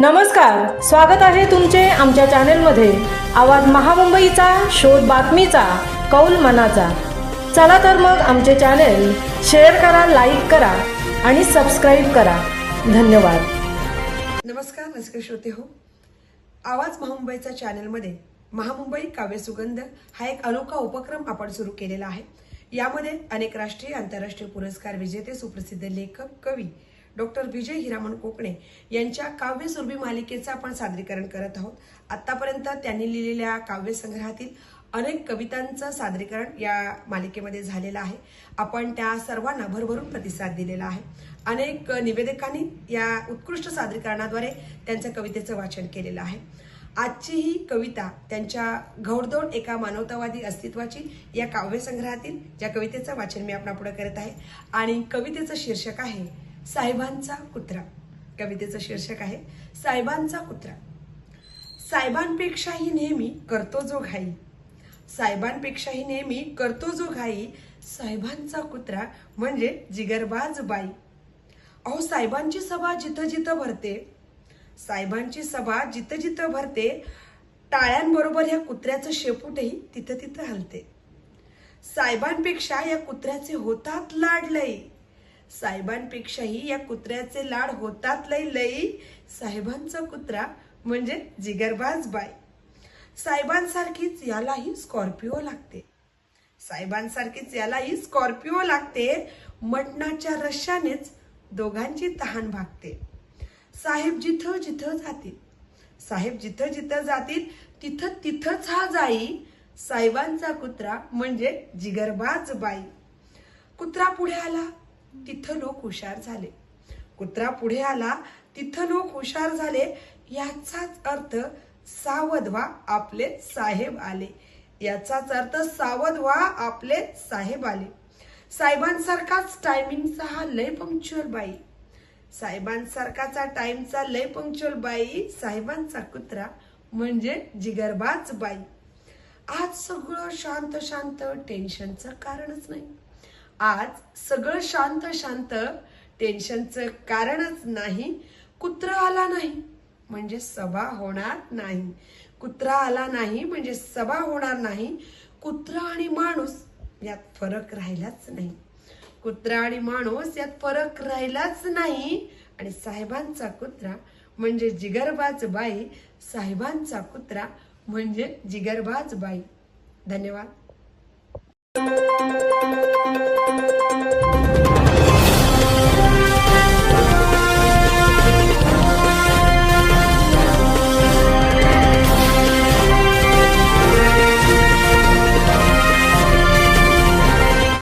नमस्कार स्वागत आहे तुमचे आमच्या चॅनेलमध्ये. आवाज महामुंबईचा शोध बातमीचा कौल मनाचा. चला तर मग आमचे चॅनेल शेअर करा लाईक करा आणि सबस्क्राईब करा. धन्यवाद. नमस्कार नमस्कार श्रोते हो. आवाज महामुंबईच्या चॅनलमध्ये महामुंबई काव्य सुगंध हा एक अनोखा उपक्रम आपण सुरू केलेला आहे. यामध्ये अनेक राष्ट्रीय आंतरराष्ट्रीय पुरस्कार विजेते सुप्रसिद्ध लेखक कवी डॉक्टर विजय हिरामण कोकणे यांच्या काव्यसुरभी मालिकेचं आपण सादरीकरण करत आहोत. आतापर्यंत त्यांनी लिहिलेल्या काव्य संग्रहातील अनेक कवितांचं सादरीकरण या मालिकेमध्ये झालेलं आहे. आपण त्या सर्वांना भरभरून प्रतिसाद दिलेला आहे. अनेक निवेदकांनी या उत्कृष्ट सादरीकरणाद्वारे त्यांचं कवितेचं वाचन केलेलं आहे. आजची ही कविता त्यांच्या घौडदौड एका मानवतावादी अस्तित्वाची या काव्यसंग्रहातील ज्या कवितेचं वाचन मी आपणापुढे करत आहे. आणि कवितेचं शीर्षक आहे साहेबांचा कुत्रा. कवितेचं शीर्षक आहे साहेबांचा कुत्रा. साहेबांपेक्षाही नेहमी करतो जो घाई. साहेबांपेक्षाही नेहमी करतो जो घाई. साहेबांचा कुत्रा म्हणजे जिगरबाज बाई. अहो साहेबांची सभा जिथं जिथं भरते साहेबांची सभा जिथं जिथं भरते टाळ्यांबरोबर या कुत्र्याचं शेपूटही तिथं तिथं हलते. साहेबांपेक्षा या कुत्र्याचे होतात लाडलंही साहेबांपेक्षाही या कुत्र्याचे लाड होतात लई लई. साहेबांचा कुत्रा म्हणजे जिगरबाज बाई. साहेबांसारखीच यालाही स्कॉर्पिओ लागते. साहेबांसारखीच यालाही स्कॉर्पिओ लागते. मटणाच्या रश्यानेच दोघांची तहान भागते. साहेब जिथं जिथं जातील. साहेब जिथं जिथं जातील तिथं तिथंच हा जाई. साहेबांचा कुत्रा म्हणजे जिगरबाज बाई. कुत्रा पुढे आला. तिथं लोक हुशार झाले. कुत्रा पुढे आला तिथं लोक हुशार झाले. याचाच अर्थ सावध व्हा आपले साहेब आले. याचाच अर्थ सावध व्हा आपले साहेब आले. साहेबांसारखाच टायमिंगचा हा लय पंक्च्युअल बाई. साहेबांसारखाचा टाइमचा लय पंक्च्युअल बाई साहेबांचा कुत्रा म्हणजे जिगरबाज बाई. आज सगळं शांत शांत टेन्शनचं कारणच नाही. आज सगळं शांत शांत टेन्शनचं कारणच नाही कुत्रा आला नाही म्हणजे सभा होणार नाही. कुत्रा आला नाही म्हणजे सभा होणार नाही. कुत्रा आणि माणूस यात फरक राहिलाच नाही. कुत्रा आणि माणूस यात फरक राहिलाच नाही. आणि साहेबांचा कुत्रा म्हणजे जिगरबाज बाई साहेबांचा कुत्रा म्हणजे जिगरबाज बाई. धन्यवाद. Thank you.